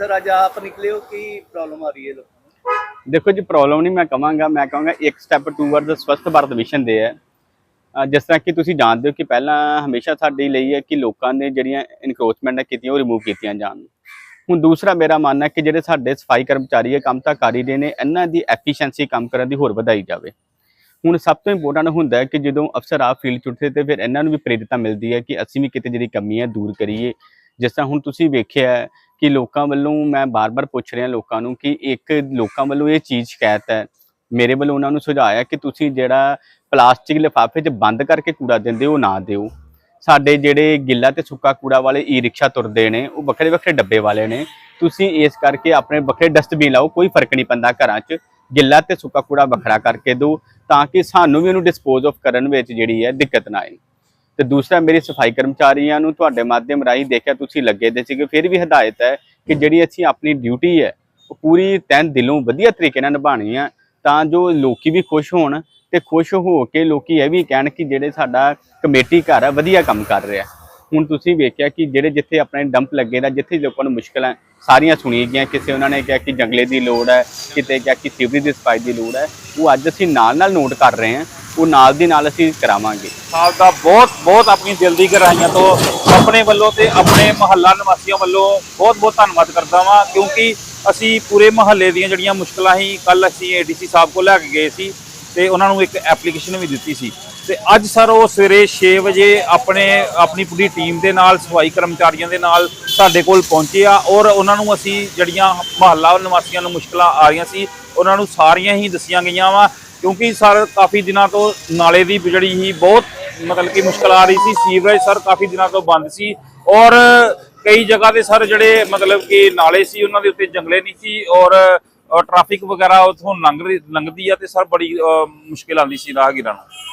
Sir, ਅੱਜ ਆਪ ਨਿਕਲੇ ਹੋ, ਕੀ ਪ੍ਰੋਬਲਮ ਆ ਰਹੀ ਹੈ ਲੋਕਾਂ ਨੂੰ? ਦੇਖੋ ਜੀ ਪ੍ਰੋਬਲਮ ਨਹੀਂ ਮੈਂ ਕਵਾਂਗਾ, ਮੈਂ ਕਹਾਂਗਾ ਇੱਕ ਸਟੈਪ ਟੂਵਰਡ ਸਵਸਥ ਭਾਰਤ ਮਿਸ਼ਨ ਦੇ ਹੈ। ਜਿਸ ਤਰ੍ਹਾਂ ਕਿ ਤੁਸੀਂ ਜਾਣਦੇ ਹੋ ਕਿ ਪਹਿਲਾਂ ਹਮੇਸ਼ਾ ਸਾਡੇ ਲਈ ਹੈ ਕਿ ਲੋਕਾਂ ਨੇ ਜਿਹੜੀਆਂ ਇਨਕਰੋਚਮੈਂਟ ਕੀਤੀਆਂ, ਉਹ ਰਿਮੂਵ ਕੀਤੀਆਂ ਜਾਣ। ਹੁਣ ਦੂਸਰਾ ਮੇਰਾ ਮੰਨਣਾ ਹੈ ਕਿ ਜਿਹੜੇ ਸਾਡੇ ਸਫ਼ਾਈ ਕਰਮਚਾਰੀ ਹੈ ਕੰਮ ਤਾਂ ਕਰ ਹੀ ਰਹੇ ਨੇ, ਇਹਨਾਂ ਦੀ ਐਫੀਸ਼ੀਐਂਸੀ ਕੰਮ ਕਰਨ ਦੀ ਹੋਰ ਵਧਾਈ ਜਾਵੇ। ਹੁਣ ਸਭ ਤੋਂ ਇੰਪੋਰਟੈਂਟ ਹੁੰਦਾ ਹੈ ਕਿ ਜਦੋਂ ਅਫਸਰ ਆਪ ਫੀਲਡ 'ਚ ਉੱਠਦੇ ਤੇ ਫਿਰ ਇਹਨਾਂ ਨੂੰ ਵੀ ਪ੍ਰੇਰਿਤਾ ਮਿਲਦੀ ਹੈ ਕਿ ਅਸੀਂ ਵੀ ਕਿਤੇ ਜਿਹੜੀ ਕਮੀ ਹੈ ਦੂਰ ਕਰੀਏ। ਜਿਸ ਤਰ੍ਹਾਂ ਹੁਣ ਤੁਸੀਂ ਵੇਖਿਆ ਕਿ ਲੋਕਾਂ ਵੱਲੋਂ ਮੈਂ ਬਾਰ-ਬਾਰ ਪੁੱਛ ਰਿਹਾ ਲੋਕਾਂ ਨੂੰ ਕਿ ਇੱਕ ਲੋਕਾਂ ਵੱਲੋਂ ਇਹ ਚੀਜ਼ ਸ਼ਿਕਾਇਤ ਹੈ। ਮੇਰੇ ਵੱਲੋਂ ਉਹਨਾਂ ਨੂੰ ਸੁਝਾਅ ਹੈ ਕਿ ਤੁਸੀਂ ਜਿਹੜਾ ਪਲਾਸਟਿਕ ਲਿਫਾਫੇ 'ਚ ਬੰਦ ਕਰਕੇ ਕੂੜਾ ਦਿੰਦੇ ਹੋ, ਉਹ ਨਾ ਦਿਓ। ਸਾਡੇ ਜਿਹੜੇ ਗਿੱਲਾ ਤੇ ਸੁੱਕਾ ਕੂੜਾ ਵਾਲੇ ਈ ਰਿਕਸ਼ਾ ਤੁਰਦੇ ਨੇ, ਉਹ ਵੱਖਰੇ ਵੱਖਰੇ ਡੱਬੇ ਵਾਲੇ ਨੇ। ਤੁਸੀਂ ਇਸ ਕਰਕੇ ਆਪਣੇ ਵੱਖਰੇ ਡਸਟਬਿਨ ਲਾਓ, ਕੋਈ ਫ਼ਰਕ ਨਹੀਂ ਪੈਂਦਾ ਘਰਾਂ 'ਚ। ਗਿੱਲਾ ਤੇ ਸੁੱਕਾ ਕੂੜਾ ਵੱਖਰਾ ਕਰਕੇ ਦਿਓ, ਤਾਂ ਕਿ ਸਾਨੂੰ ਵੀ ਉਹਨੂੰ ਡਿਸਪੋਜ਼ ਆਫ ਕਰਨ ਵਿੱਚ ਜਿਹੜੀ ਹੈ ਦਿੱਕਤ ਨਾ ਆਏ। ਤੇ ਦੂਸਰਾ ਮੇਰੀ ਸਫ਼ਾਈ ਕਰਮਚਾਰੀਆਂ ਨੂੰ ਤੁਹਾਡੇ ਮਾਧਿਅਮ ਰਾਹੀਂ ਦੇਖਿਆ ਤੁਸੀਂ ਲੱਗੇ ਦੇ ਸੀਗੇ, ਫਿਰ ਵੀ ਹਦਾਇਤ ਹੈ ਕਿ ਜਿਹੜੀ ਅਸੀਂ ਆਪਣੀ ਡਿਊਟੀ ਹੈ, ਉਹ ਪੂਰੀ ਤੈਨ ਦਿਲੋਂ ਵਧੀਆ ਤਰੀਕੇ ਨਾਲ ਨਿਭਾਣੀ ਆ, ਤਾਂ ਜੋ ਲੋਕੀ ਵੀ ਖੁਸ਼ ਹੋਣ ਤੇ ਖੁਸ਼ ਹੋ ਕੇ ਲੋਕੀ ਇਹ ਵੀ ਕਹਿਣ ਕਿ ਜਿਹੜੇ ਸਾਡਾ ਕਮੇਟੀ ਘਰ ਹੈ ਵਧੀਆ ਕੰਮ ਕਰ ਰਿਹਾ। ਹੁਣ ਤੁਸੀਂ ਵੇਖਿਆ ਕਿ ਜਿਹੜੇ ਜਿੱਥੇ ਆਪਣੇ ਡੰਪ ਲੱਗੇ ਦਾ, ਜਿੱਥੇ ਲੋਕਾਂ ਨੂੰ ਮੁਸ਼ਕਲਾਂ ਸਾਰੀਆਂ ਸੁਣੀ ਗਈਆਂ, ਕਿਸੇ ਉਹਨਾਂ ਨੇ ਕਿਹਾ ਕਿ ਜੰਗਲੇ ਦੀ ਲੋੜ ਹੈ, ਕਿਤੇ ਕਿਹਾ ਕਿ ਸੀਵਰੇਜ ਦੀ ਸਫ਼ਾਈ ਦੀ ਲੋੜ ਹੈ, ਉਹ ਅੱਜ ਅਸੀਂ ਨਾਲ ਨਾਲ ਨੋਟ ਕਰ ਰਹੇ ਹਾਂ ਉਹ ਨਾਲ ਦੀ ਨਾਲ ਅਸੀਂ ਕਰਾਵਾਂਗੇ। ਸਾਹਿਬ ਦਾ ਬਹੁਤ ਬਹੁਤ ਆਪਣੀ ਦਿਲ ਦੀ ਗਹਿਰਾਈਆਂ ਤੋਂ ਆਪਣੇ ਵੱਲੋਂ ਤੇ ਆਪਣੇ ਮਹੱਲਾ ਨਿਵਾਸੀਆਂ ਵੱਲੋਂ ਬਹੁਤ ਬਹੁਤ ਧੰਨਵਾਦ ਕਰਦਾ ਵਾਂ, ਕਿਉਂਕਿ ਅਸੀਂ ਪੂਰੇ ਮਹੱਲੇ ਦੀਆਂ ਜਿਹੜੀਆਂ ਮੁਸ਼ਕਲਾਂ ਸੀ ਕੱਲ ਅਸੀਂ ਏਡੀਸੀ ਸਾਹਿਬ ਕੋਲ ਲੈ ਕੇ ਗਏ ਸੀ ਤੇ ਉਹਨਾਂ ਨੂੰ ਇੱਕ ਐਪਲੀਕੇਸ਼ਨ ਵੀ ਦਿੱਤੀ ਸੀ। ਤੇ ਅੱਜ ਸਰ ਉਹ ਸਵੇਰੇ 6 ਵਜੇ ਆਪਣੇ, ਆਪਣੀ ਪੂਰੀ ਟੀਮ ਦੇ ਨਾਲ, ਸਫ਼ਾਈ ਕਰਮਚਾਰੀਆਂ ਦੇ ਨਾਲ ਸਾਡੇ ਕੋਲ ਪਹੁੰਚੇ ਆ ਔਰ ਉਹਨਾਂ ਨੂੰ ਅਸੀਂ ਜਿਹੜੀਆਂ ਮਹੱਲਾ ਨਿਵਾਸੀਆਂ ਨੂੰ ਮੁਸ਼ਕਲਾਂ ਆ ਰਹੀਆਂ ਸੀ, ਉਹਨਾਂ ਨੂੰ ਸਾਰੀਆਂ ਹੀ ਦੱਸੀਆਂ ਗਈਆਂ ਵਾ। ਕਿਉਂਕਿ ਸਰ ਕਾਫੀ ਦਿਨਾਂ ਤੋਂ ਨਾਲੇ ਦੀ ਜਿਹੜੀ ਹੀ ਬਹੁਤ ਮਤਲਬ ਕਿ ਮੁਸ਼ਕਲ ਆ ਰਹੀ ਸੀ, ਸੀਵਰੇਜ ਸਰ ਕਾਫੀ ਦਿਨਾਂ ਤੋਂ ਬੰਦ ਸੀ ਔਰ ਕਈ ਜਗ੍ਹਾ ਤੇ ਸਰ ਜਿਹੜੇ ਮਤਲਬ ਕਿ ਨਾਲੇ ਸੀ, ਉਹਨਾਂ ਦੇ ਉੱਤੇ ਜੰਗਲੇ ਨਹੀਂ ਸੀ ਔਰ ਟ੍ਰੈਫਿਕ ਵਗੈਰਾ ਉਥੋਂ ਲੰਘ ਲੰਘਦੀ ਆ ਤੇ ਸਰ ਬੜੀ ਮੁਸ਼ਕਿਲ ਆਉਂਦੀ ਸੀ ਰਾਹਗੀਰਾਂ ਨੂੰ।